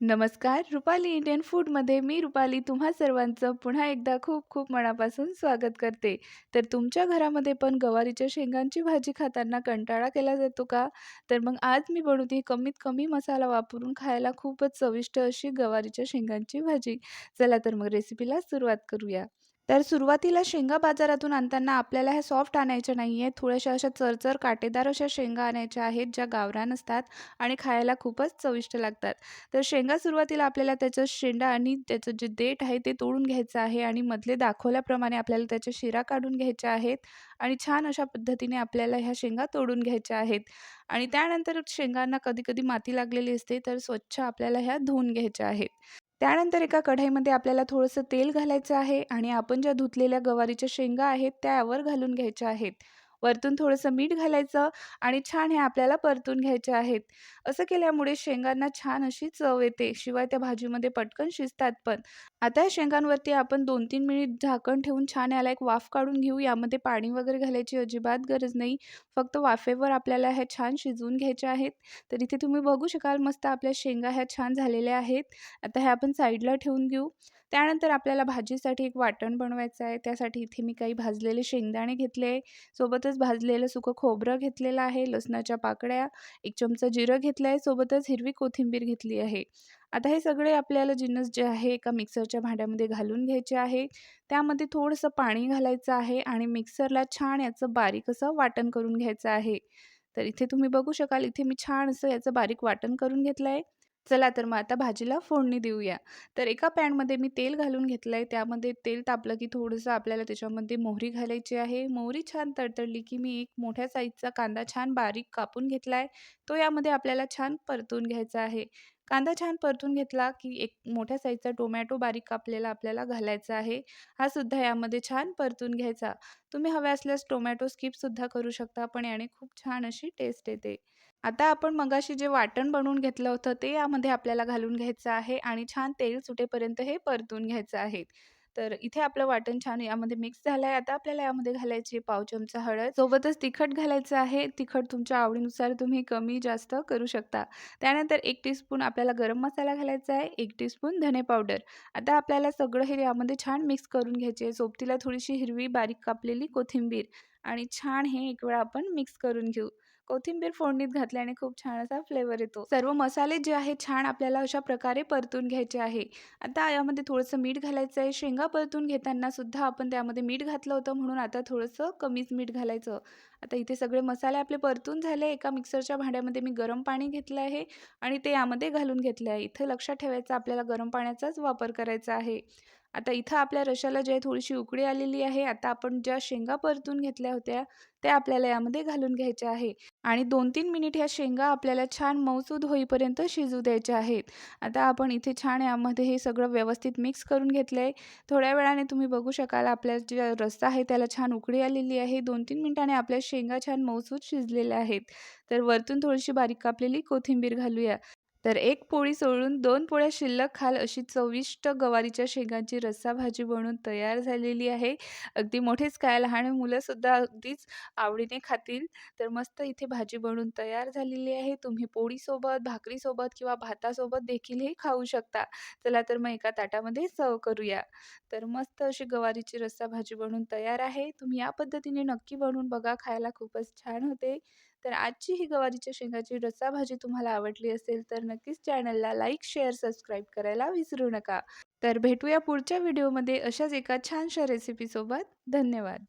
नमस्कार, रुपाली इंडियन फूडमध्ये मी रुपाली तुम्हा सर्वांचं पुन्हा एकदा खूप खूप मनापासून स्वागत करते. तर तुमच्या घरामध्ये पण गवारीच्या शेंगांची भाजी खाताना कंटाळा केला जातो का? तर मग आज मी बनवते कमीत कमी मसाला वापरून खायला खूपच चविष्ट अशी गवारीच्या शेंगांची भाजी. चला तर मग रेसिपीला सुरुवात करूया. तर सुरुवातीला शेंगा बाजारातून आणताना आपल्याला ह्या सॉफ्ट आणायच्या नाही आहेत. थोड्याशा अशा चरचर काटेदार अशा शेंगा आणायच्या आहेत, ज्या गावरान असतात आणि खायला खूपच चविष्ट लागतात. तर शेंगा सुरुवातीला आपल्याला त्याचं शेंडा आणि त्याचं जे देठ आहे ते तोडून घ्यायचं आहे आणि मधले दाखवल्याप्रमाणे आपल्याला त्याच्या शिरा काढून घ्यायच्या आहेत आणि छान अशा पद्धतीने आपल्याला ह्या शेंगा तोडून घ्यायच्या आहेत. आणि त्यानंतर शेंगांना कधी-कधी माती लागलेली असते, तर स्वच्छ आपल्याला ह्या धुवून घ्यायच्या आहेत. त्यानंतर एका कढईमध्ये आपल्याला थोडंसं तेल घालायचं आहे आणि आपण ज्या धुतलेल्या गवारीच्या शेंगा आहेत त्या यावर घालून घ्यायच्या आहेत. वरतून थोडंसं मीठ घालायचं आणि छान हे आपल्याला परतून घ्यायचे आहेत. असं केल्यामुळे शेंगांना छान अशी चव येते. शिवाय त्या भाजीमध्ये पटकन शिजतात पण. आता या शेंगांवरती आपण 2-3 मिनिट झाकण ठेवून छान याला एक वाफ काढून घेऊ. यामध्ये पाणी वगैरे घालायची अजिबात गरज नाही. फक्त वाफेवर आपल्याला ह्या छान शिजवून घ्यायच्या आहेत. तर इथे तुम्ही बघू शकाल मस्त आपल्या शेंगा ह्या छान झालेल्या आहेत. आता ह्या आपण साईडला ठेवून घेऊ. त्यानंतर आपल्याला भाजीसाठी एक वाटण बनवायचं आहे. त्यासाठी इथे मी काही भाजलेले शेंगदाणे घेतले, सोबत सोबतच भाजलेलं सुकं खोबरं घेतलेलं आहे, लसणाच्या पाकळ्या, एक चमचा जिरं घेतलं आहे, सोबतच हिरवी कोथिंबीर घेतली आहे. आता हे सगळे आपल्याला जिन्नस जे आहे एका मिक्सरच्या भांड्यामध्ये घालून घ्यायचे आहे. त्यामध्ये थोडंसं पाणी घालायचं आहे आणि मिक्सरला छान याचं बारीक असं वाटण करून घ्यायचं आहे. तर इथे तुम्ही बघू शकाल इथे मी छान असं याचं बारीक वाटण करून घेतलं आहे. चला तर मग आता भाजीला फोडणी देऊया. तर एका पॅनमध्ये मी तेल घालून घेतलं आहे. त्यामध्ये तेल तापलं की थोडंसं आपल्याला त्याच्यामध्ये मोहरी घालायची आहे. मोहरी छान तडतडली की मी एक मोठ्या साईजचा कांदा छान बारीक कापून घेतला आहे. तो यामध्ये आपल्याला छान परतून घ्यायचा आहे. कांदा छान परतून घेतला की एक मोठ्या साईजचा टोमॅटो बारीक कापलेला आपल्याला घालायचा आहे. हा सुद्धा यामध्ये छान परतून घ्यायचा. तुम्ही हव्या असल्यास टोमॅटो स्किपसुद्धा करू शकता, पण याने खूप छान अशी टेस्ट येते. आता आपण मगाशी जे वाटण बनवून घेतलं होतं ते यामध्ये आपल्याला घालून घ्यायचं आहे आणि छान तेल सुटेपर्यंत हे परतून घ्यायचं आहे. तर इथे आपलं वाटण छान यामध्ये मिक्स झालं आहे. आता आपल्याला यामध्ये घालायची पाव चमचा हळद, सोबतच तिखट घालायचं आहे. तिखट तुमच्या आवडीनुसार तुम्ही कमी जास्त करू शकता. त्यानंतर एक टीस्पून आपल्याला गरम मसाला घालायचा आहे, एक टीस्पून धने पावडर. आता आपल्याला सगळं हे यामध्ये छान मिक्स करून घ्यायचे आहे. सोबतीला थोडीशी हिरवी बारीक कापलेली कोथिंबीर आणि छान हे एक वेळा आपण मिक्स करून घेऊ. कोथिंबीर फोडणीत घातल्याने खूप छान असा फ्लेवर येतो. सर्व मसाले जे आहेत छान आपल्याला अशा प्रकारे परतून घ्यायचे आहे. आता यामध्ये थोडंसं मीठ घालायचं आहे. शेंगा परतून घेताना सुद्धा आपण त्यामध्ये मीठ घातलं होतं म्हणून आता थोडंसं कमीच मीठ घालायचं. आता इथे सगळे मसाले आपले परतून झाले. एका मिक्सरच्या भांड्यामध्ये मी गरम पाणी घेतलं आहे आणि ते यामध्ये घालून घेतलं आहे. इथं लक्षात ठेवायचं आपल्याला गरम पाण्याचाच वापर करायचा आहे. आता इथं आपल्या रशाला जे थोडीशी उकळी आलेली आहे. आता आपण ज्या शेंगा परतून घेतल्या होत्या त्या आपल्याला यामध्ये घालून घ्यायच्या आहे आणि 2-3 मिनिट ह्या शेंगा आपल्याला छान मऊसूद होईपर्यंत शिजू द्यायच्या आहेत. आता आपण इथे छान यामध्ये हे सगळं व्यवस्थित मिक्स करून घेतलं आहे. थोड्या वेळाने तुम्ही बघू शकाल आपल्या जे रस्सा आहे त्याला छान उकळी आलेली आहे. दोन तीन मिनिटाने आपल्या शेंगा छान मऊसूद शिजलेल्या आहेत. तर वरतून थोडीशी बारीक कापलेली कोथिंबीर घालूया. तर एक पोळी सोडून दोन पोळ्या शिल्लक खाल अशी चविष्ट गवारीच्या शेंगांची रस्सा भाजी बनून तयार झालेली आहे. अगदी मोठेच काय लहान मुलंसुद्धा अगदीच आवडीने खातील. तर मस्त इथे भाजी बनून तयार झालेली आहे. तुम्ही पोळीसोबत, भाकरीसोबत किंवा भातासोबत देखील हे खाऊ शकता. चला तर मग एका ताटामध्ये सर्व करूया. तर मस्त अशी गवारीची रस्सा भाजी बनून तयार आहे. तुम्ही या पद्धतीने नक्की बनवून बघा. खायला खूपच छान होते. तर आजची ही गवारीच्या शेंगाची रस्सा भाजी तुम्हाला आवडली असेल तर नक्कीच चॅनलला लाईक, शेअर, सबस्क्राईब करायला विसरू नका. तर भेटूया पुढच्या व्हिडिओमध्ये अशाच एका छानशा रेसिपीसोबत. धन्यवाद.